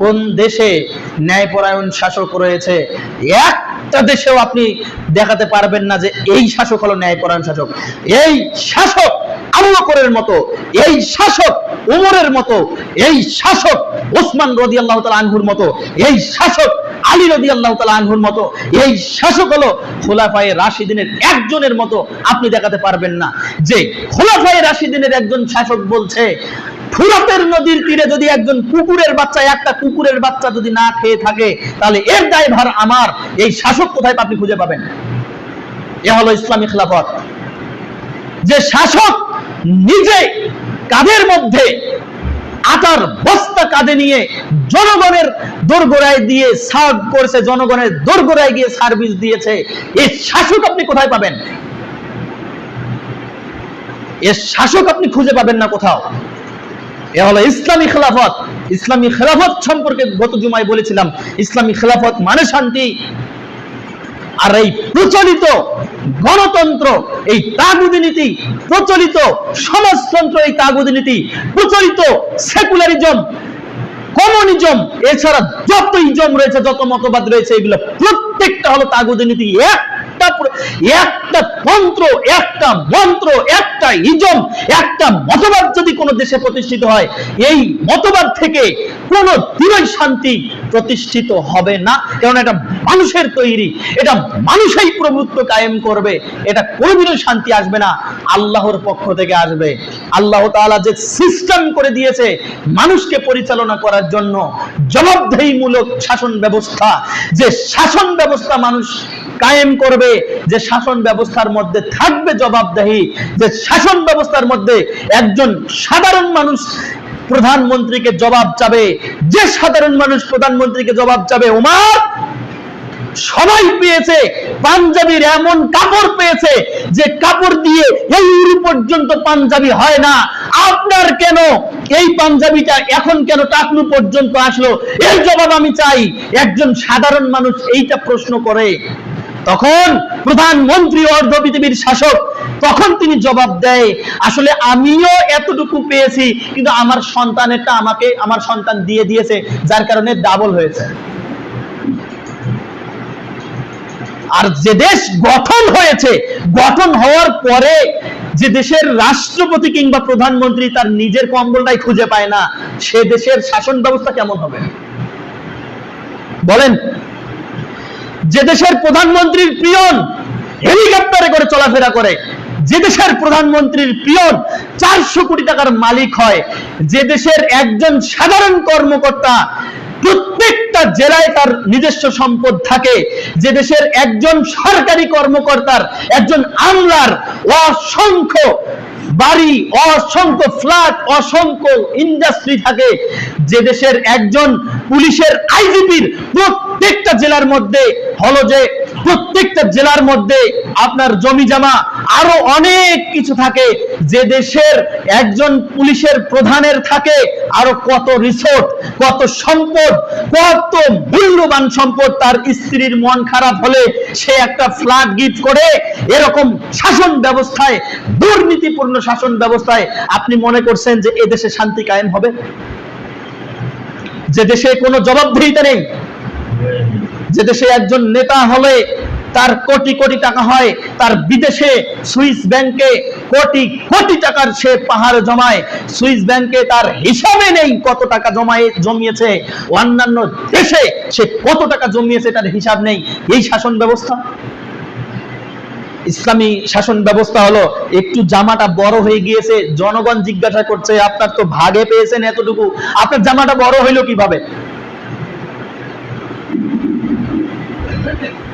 কোন দেশে ন্যায়পরায়ণ শাসক রয়েছে? একটা দেশেও আপনি দেখাতে পারবেন না যে এই শাসক হলো ন্যায়পরায়ণ শাসক। এই শাসক মতো, এই শাসক উমরের মতো, এই শাসক ওসমান রদি আল্লাহ আনহুর মতো, এই শাসক আলী রদি আল্লাহ আনহুর মতো, এই শাসক হলো খোলাফায়ে রাশিদিনের একজনের মতো আপনি দেখাতে পারবেন না যে খোলাফায়ে রাশিদিনের একজন শাসক বলছে ফুরাতের নদীর তীরে যদি একজন কুকুরের বাচ্চা, একটা কুকুরের বাচ্চা যদি না খেয়ে থাকে, তাহলে এর দায়ভার আমার। এই শাসক কোথায় আপনি খুঁজে পাবেন? এ হলো ইসলামী খেলাফত। যে শাসক নিজে কাঁধের মধ্যে আটার বস্তা কাঁধে নিয়ে জনগণের দোরগোড়ায় দিয়ে সার্ভ করেছে, জনগণের দোরগোড়ায় গিয়ে সার্ভিস দিয়েছে এই শাসক আপনি কোথায় পাবেন? এর শাসক আপনি খুঁজে পাবেন না কোথাও। এ হলো ইসলামী খেলাফত। ইসলামী খেলাফত সম্পর্কে গত জুমায় বলেছিলাম, ইসলামী খেলাফত মানে শান্তি। আর এই প্রচলিত গণতন্ত্র, এই নীতি, প্রচলিত সমাজতন্ত্র, এই তাগুদি নীতি, প্রচলিত সেকুলারিজম, কমিউনিজম, এছাড়া যত ইজম রয়েছে, যত মতবাদ রয়েছে, এগুলো প্রত্যেকটা হলো তাগুদি নীতি। একটা একটা তন্ত্র একটা, মন্ত্র একটা ইজম, একটা মতবাদ যদি কোনো দেশে প্রতিষ্ঠিত হয়, এই মতবাদ থেকে কোনো দিনই শান্তি প্রতিষ্ঠিত হবে না। কারণ এটা মানুষের তৈরি, এটা মানুষই প্রভুত্ব কায়েম করবে, এটা কোনোদিনই শান্তি আসবে না, আল্লাহর পক্ষ থেকে আসবে। আল্লাহ তাআলা যে সিস্টেম করে দিয়েছে মানুষকে পরিচালনা করার জন্য, জবাবদেহিমূলক শাসন ব্যবস্থা, যে শাসন ব্যবস্থা মানুষ কায়েম করবে যে শাসন ব্যবস্থার মধ্যে থাকবে জবাবদেহি, যে শাসন ব্যবস্থার মধ্যে একজন সাধারণ মানুষ প্রধানমন্ত্রীকে জবাব চাবে, যে সাধারণ মানুষ প্রধানমন্ত্রীকে জবাব চাবে ওমার সবাই পেয়েছে, পাঞ্জাবির এমন কাপড় পেয়েছে যে কাপড় দিয়ে এই পর্যন্ত পাঞ্জাবি হয় না। আপনার কেন এই পাঞ্জাবিটা এখন কেন টাকলু পর্যন্ত আসলো? এর জবাব আমি চাই, একজন সাধারণ মানুষ এইটা প্রশ্ন করে। তখন প্রধানমন্ত্রী অর্ধ পৃথিবীর শাসক, তখন তিনি জবাব দেয়, আসলে আমিও এতটুকু পেয়েছি, কিন্তু আমার সন্তানেরটা আমাকে, আমার সন্তান দিয়ে দিয়েছে, যার কারণে ডাবল হয়েছে। আর যে দেশ গঠন হয়েছে, গঠন হওয়ার পরে যে দেশের রাষ্ট্রপতি কিংবা প্রধানমন্ত্রী তার নিজের কম্বলটাই খুঁজে পায় না, সে দেশের শাসন ব্যবস্থা কেমন হবে? বলেন যে দেশের প্রধানমন্ত্রীর পিয়ন হেলিকপ্টারে করে চলাফেরা করে, যে দেশের প্রধানমন্ত্রীর পিয়ন চারশো কোটি টাকার মালিক হয়, যে দেশের একজন সাধারণ কর্মকর্তা প্রত্যেকটা জেলায় তার নিজস্ব সম্পদ থাকে, যে দেশের একজন সরকারি কর্মকর্তার, একজন আমলার অসংখ্য বাড়ি, অসংখ্য ফ্ল্যাট, অসংখ্য ইন্ডাস্ট্রি থাকে, যে দেশের একজন পুলিশের আইজিপির প্রত্যেকটা জেলার মধ্যে হলো যে প্রত্যেকটা জেলার মধ্যে আপনার জমি জমা আরও অনেক কিছু থাকে। যে দেশের একজন পুলিশের প্রধানের থাকে, আরও কত রিসোর্ট, কত সম্পদ, কত মূল্যবান সম্পদ তার স্ত্রীর মন খারাপ হলে সে একটা ফ্ল্যাট গিফট করে। এরকম শাসন ব্যবস্থায়, দুর্নীতিপূর্ণ শাসন ব্যবস্থায় আপনি মনে করছেন যে এদেশে শান্তি কায়েম হবে? যে দেশে কোনো জবাবদিহিতা নেই? যে দেশে একজন নেতা হলে তার কোটি কোটি টাকা হয়, তার বিদেশে সুইস ব্যাংকে কোটি কোটি টাকার সে পাহাড় জমায়। সুইস ব্যাংকে তার হিসাবে নেই কত টাকা জমায়ে, জমিয়েছে। অন্যান্য দেশে সে কত টাকা জমিয়েছে তার হিসাব নেই। এই শাসন ব্যবস্থা? ইসলামী শাসন ব্যবস্থা হলো, একটু জামাটা বড় হয়ে গিয়েছে, জনগণ জিজ্ঞাসা করছে, আপনার তো ভাগে পেয়েছেন এতটুকু। আপনার জামাটা বড় হইল কীভাবে? Thank you.